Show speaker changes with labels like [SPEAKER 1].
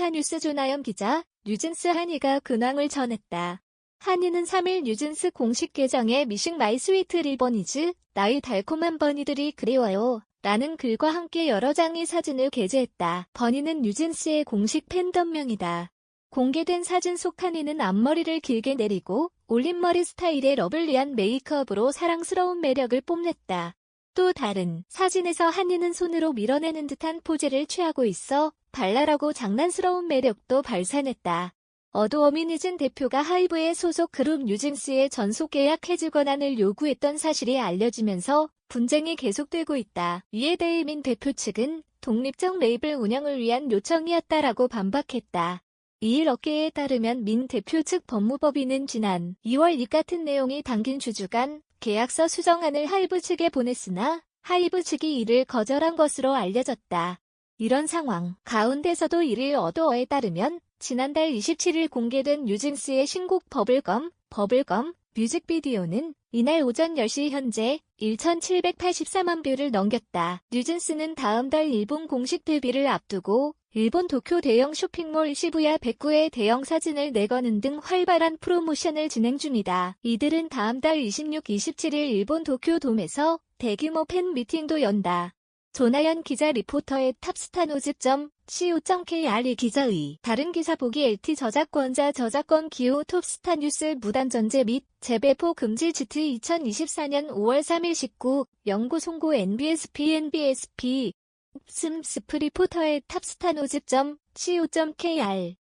[SPEAKER 1] 톱스타 뉴스 조나연 기자, 뉴진스 한이가 근황을 전했다. 한이는 3일 뉴진스 공식 계정에 미싱 마이 스위트 리버니즈, 나의 달콤한 버니들이 그리워요. 라는 글과 함께 여러 장의 사진을 게재했다. 버니는 뉴진스의 공식 팬덤명이다. 공개된 사진 속 한이는 앞머리를 길게 내리고 올림머리 스타일의 러블리한 메이크업으로 사랑스러운 매력을 뽐냈다. 또 다른 사진에서 한이는 손으로 밀어내는 듯한 포즈를 취하고 있어 발랄하고 장난스러운 매력도 발산했다. 어두어미니즌 대표가 하이브의 소속 그룹 뉴진스의 전속 계약 해지 권한을 요구했던 사실이 알려지면서 분쟁이 계속되고 있다. 이에 대해 민 대표 측은 독립적 레이블 운영을 위한 요청이었다라고 반박했다. 이일 업계에 따르면 민 대표 측 법무법인은 지난 2월 이 같은 내용이 담긴 주주간 계약서 수정안을 하이브 측에 보냈으나 하이브 측이 이를 거절한 것으로 알려졌다. 이런 상황 가운데서도 이를 어도어에 따르면 지난달 27일 공개된 뉴진스의 신곡 버블검, 버블검 뮤직비디오는 이날 오전 10시 현재 1,784만 뷰를 넘겼다. 뉴진스는 다음 달 일본 공식 데뷔를 앞두고 일본 도쿄 대형 쇼핑몰 시부야 109의 대형 사진을 내거는 등 활발한 프로모션을 진행 중이다. 이들은 다음 달 26, 27일 일본 도쿄 돔에서 대규모 팬 미팅도 연다. 조나연 기자 리포터의 탑스타노즈.co.kr 기자의 다른 기사 보기 LT 저작권자 저작권 기호 톱스타 뉴스 무단 전제 및 재배포 금지 GT 2024년 5월 3일 19 영구 송고 NBSP NBSP 슴 스프 리포터의 탑스타노즈.co.kr